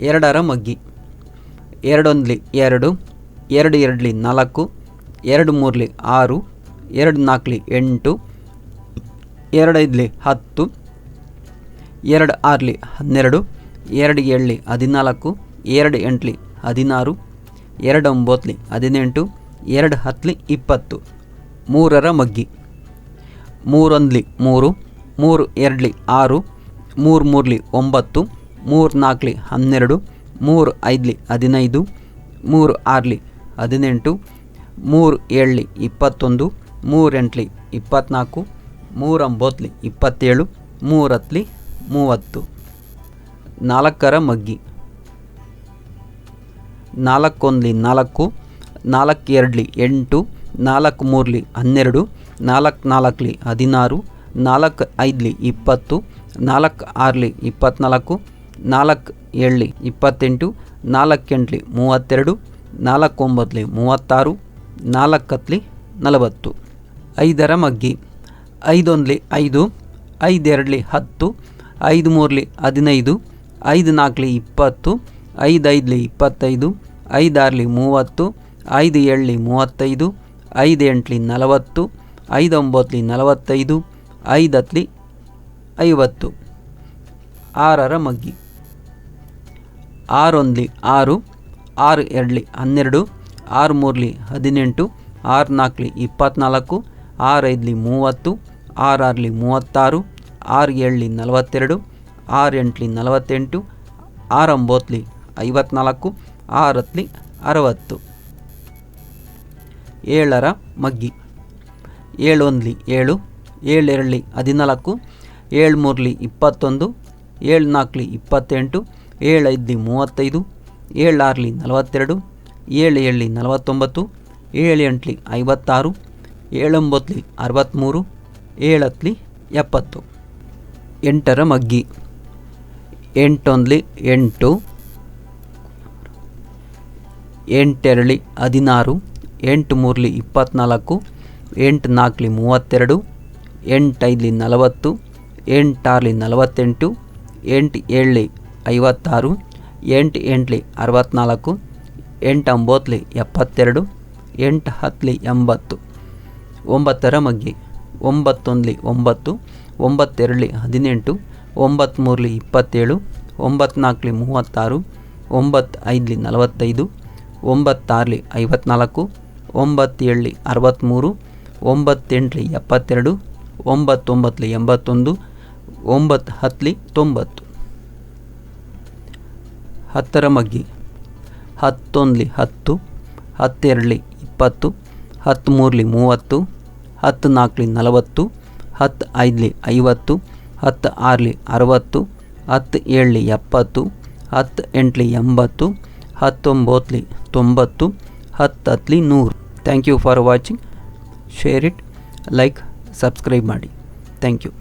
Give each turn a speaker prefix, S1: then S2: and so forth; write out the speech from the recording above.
S1: ಎರಡರ ಮಗ್ಗಿ. ಎರಡೊಂದ್ಲಿ ಎರಡು ಎರಡು ಎರಡ್ಲಿ ನಾಲ್ಕು, ಎರಡು ಮೂರ್ಲಿ ಆರು, ಎರಡು ನಾಲ್ಕಲಿ ಎಂಟು ಎರಡೈದ್ಲಿ ಹತ್ತು, ಎರಡು ಆರ್ಲಿ ಹನ್ನೆರಡು, ಎರಡು ಏಳಲಿ ಹದಿನಾಲ್ಕು, ಎರಡು ಎಂಟ್ಲಿ ಹದಿನಾರು, ಎರಡು ಒಂಬತ್ತಲಿ ಹದಿನೆಂಟು, ಎರಡು ಹತ್ತಲಿ ಇಪ್ಪತ್ತು. ಮೂರರ ಮಗ್ಗಿ. ಮೂರೊಂದ್ಲಿ ಮೂರು ಮೂರು ಎರಡ್ಲಿ ಆರು, ಮೂರು ಮೂರ್ಲಿ ಒಂಬತ್ತು ಮೂರು ನಾಲ್ಕಲಿ ಹನ್ನೆರಡು, ಮೂರು ಐದಲಿ ಹದಿನೈದು, ಮೂರು ಆರ್ಲಿ ಹದಿನೆಂಟು, ಮೂರು ಏಳಲಿ ಇಪ್ಪತ್ತೊಂದು ಮೂರೆಂಟ್ಲಿ ಇಪ್ಪತ್ತ್ನಾಲ್ಕು ಮೂರೊಂಬತ್ತಲಿ ಇಪ್ಪತ್ತೇಳು ಮೂರತ್ಲಿ ಮೂವತ್ತು. ನಾಲ್ಕರ ಮಗ್ಗಿ. ನಾಲ್ಕೊಂದ್ಲಿ ನಾಲ್ಕು ನಾಲ್ಕು ಎರಡ್ಲಿ ಎಂಟು, ನಾಲ್ಕು ಮೂರಲಿ ಹನ್ನೆರಡು, ನಾಲ್ಕು ನಾಲ್ಕಲಿ ಹದಿನಾರು, ನಾಲ್ಕು ಐದ್ಲಿ ಇಪ್ಪತ್ತು, ನಾಲ್ಕು ಆರಲಿ ಇಪ್ಪತ್ತ್ನಾಲ್ಕು ನಾಲ್ಕು ಎಳ್ಳಿ ಇಪ್ಪತ್ತೆಂಟು, ನಾಲ್ಕು ಎಂಟ್ಲಿ ಮೂವತ್ತೆರಡು, ನಾಲ್ಕು ಒಂಬತ್ತಲಿ ಮೂವತ್ತಾರು, ನಾಲ್ಕು ಹತ್ತಲಿ ನಲವತ್ತು. ಐದರ ಮಗ್ಗಿ. ಐದೊಂದ್ಲಿ ಐದು, ಐದೆರಡ್ಲಿ ಹತ್ತು, ಐದು ಮೂರಲಿ ಹದಿನೈದು, ಐದು ನಾಲ್ಕಲಿ ಇಪ್ಪತ್ತು, ಐದು ಐದ್ಲಿ ಇಪ್ಪತ್ತೈದು ಐದಾರ್ಲಿ ಮೂವತ್ತು, ಐದು ಏಳ್ಲಿ ಮೂವತ್ತೈದು, ಐದು ಎಂಟ್ಲಿ ನಲವತ್ತು, ಐದು ಒಂಬತ್ತಲಿ ನಲವತ್ತೈದು, ಐದು ಹತ್ಲಿ ಐವತ್ತು. ಆರರ ಮಗ್ಗಿ. ಆರೊಂದ್ಲಿ ಆರು ಆರು ಎರಡ್ಲಿ ಹನ್ನೆರಡು, ಆರು ಮೂರ್ಲಿ ಹದಿನೆಂಟು, ಆರು ನಾಲ್ಕಲಿ ಇಪ್ಪತ್ತ್ನಾಲ್ಕು ಆರು ಐದ್ಲಿ ಮೂವತ್ತು, ಆರು ಆರ್ಲಿ ಮೂವತ್ತಾರು, ಆರು ಏಳಲಿ ನಲವತ್ತೆರಡು, ಆರು ಎಂಟ್ಲಿ ನಲವತ್ತೆಂಟು, ಆರು ಒಂಬತ್ತಲಿ ಐವತ್ನಾಲ್ಕು, ಆರು ಅರವತ್ತು. ಏಳರ ಮಗ್ಗಿ. ಏಳೊಂದ್ಲಿ ಏಳು ಏಳು ಎರಡ್ಲಿ ಹದಿನಾಲ್ಕು, ಏಳು ಮೂರ್ಲಿ ಇಪ್ಪತ್ತೊಂದು, ಏಳು ನಾಲ್ಕಲಿ ಇಪ್ಪತ್ತೆಂಟು ಏಳು ಐದು ಮೂವತ್ತೈದು, ಏಳು ಆರ್ಲಿ ನಲವತ್ತೆರಡು, ಏಳು ಏಳ್ಲಿ ನಲವತ್ತೊಂಬತ್ತು, ಏಳು ಎಂಟ್ಲಿ ಐವತ್ತಾರು ಏಳೊಂಬತ್ತಲಿ ಅರವತ್ತ್ಮೂರು ಏಳತ್ಲಿ ಎಪ್ಪತ್ತು. ಎಂಟರ ಮಗ್ಗಿ. ಎಂಟೊಂದ್ಲಿ ಎಂಟು, ಎಂಟೆರಳಿ ಹದಿನಾರು, ಎಂಟು ಮೂರಲಿ ಇಪ್ಪತ್ತ್ನಾಲ್ಕು ಎಂಟು ನಾಲ್ಕಲಿ ಮೂವತ್ತೆರಡು ಎಂಟೈದಲಿ ನಲವತ್ತು ಎಂಟಾರ್ಲಿ ನಲವತ್ತೆಂಟು, ಎಂಟು ಏಳ್ಲಿ ಐವತ್ತಾರು, ಎಂಟು ಎಂಟ್ಲಿ ಅರವತ್ತ್ನಾಲ್ಕು ಎಂಟು ಒಂಬತ್ತಲಿ ಎಪ್ಪತ್ತೆರಡು, ಎಂಟು ಹತ್ತಲಿ ಎಂಬತ್ತು. ಒಂಬತ್ತರ ಮಗ್ಗಿ, ಒಂಬತ್ತೊಂದ್ಲಿ ಒಂಬತ್ತು, ಒಂಬತ್ತೆರಡ್ಲಿ ಹದಿನೆಂಟು, ಒಂಬತ್ತ್ಮೂರಲಿ ಇಪ್ಪತ್ತೇಳು ಒಂಬತ್ನಾಲ್ಕಲಿ ಮೂವತ್ತಾರು ಒಂಬತ್ತು ಐದ್ಲಿ ನಲವತ್ತೈದು, ಒಂಬತ್ತಾರಲಿ ಐವತ್ನಾಲ್ಕು, ಒಂಬತ್ತೇಳಲಿ ಅರವತ್ತ್ಮೂರು, ಒಂಬತ್ತೆಂಟಲಿ ಎಪ್ಪತ್ತೆರಡು ಒಂಬತ್ತೊಂಬತ್ತಲಿ ಎಂಬತ್ತೊಂದು, ಒಂಬತ್ತು ಹತ್ತಲಿ ತೊಂಬತ್ತು. ಹತ್ತರ ಮಗ್ಗಿ. ಹತ್ತೊಂದ್ಲಿ ಹತ್ತು, ಹತ್ತೆರಡ್ಲಿ ಇಪ್ಪತ್ತು ಹತ್ತು ಮೂರ್ಲಿ ಮೂವತ್ತು ಹತ್ತು ನಾಲ್ಕಲಿ ನಲವತ್ತು ಹತ್ತು ಐದ್ಲಿ ಐವತ್ತು ಹತ್ತು ಆರಲಿ ಅರವತ್ತು ಹತ್ತು ಏಳಲಿ ಎಪ್ಪತ್ತು ಹತ್ತು ಎಂಟ್ಲಿ ಎಂಬತ್ತು ಹತ್ತೊಂಬತ್ತಲಿ ತೊಂಬತ್ತು ಹತ್ತು ಹತ್ಲಿ ನೂರು. Thank you for watching. Share it, like, subscribe ಮಾಡಿ. Thank you.